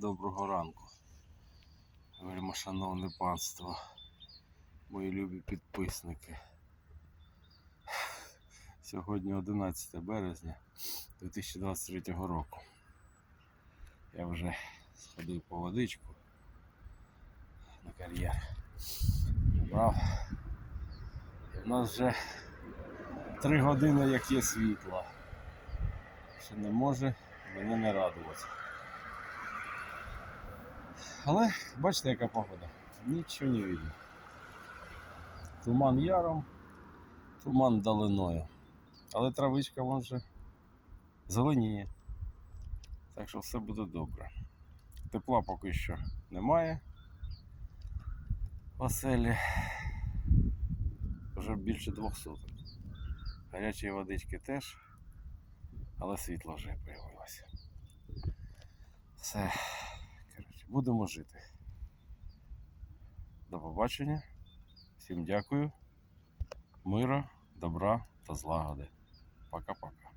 Доброго ранку. Вельма шановне панство, мої любі підписники. Сьогодні 11 березня 2023 року. Я вже сходив по водичку на кар'єр. Брав. І нас вже 3 години як є світло. Що не може мене не радувати. Але бачите, яка погода. Нічого не видно. Туман яром, туман долиною. Але травичка вон вже зеленіє. Так що все буде добре. Тепла поки що немає. В оселі вже більше двох суток. Гарячої водички теж, але світло вже з'явилося. Все. Будемо жити. До побачення. Всім дякую. Мира, добра та злагоди. Пока-пока.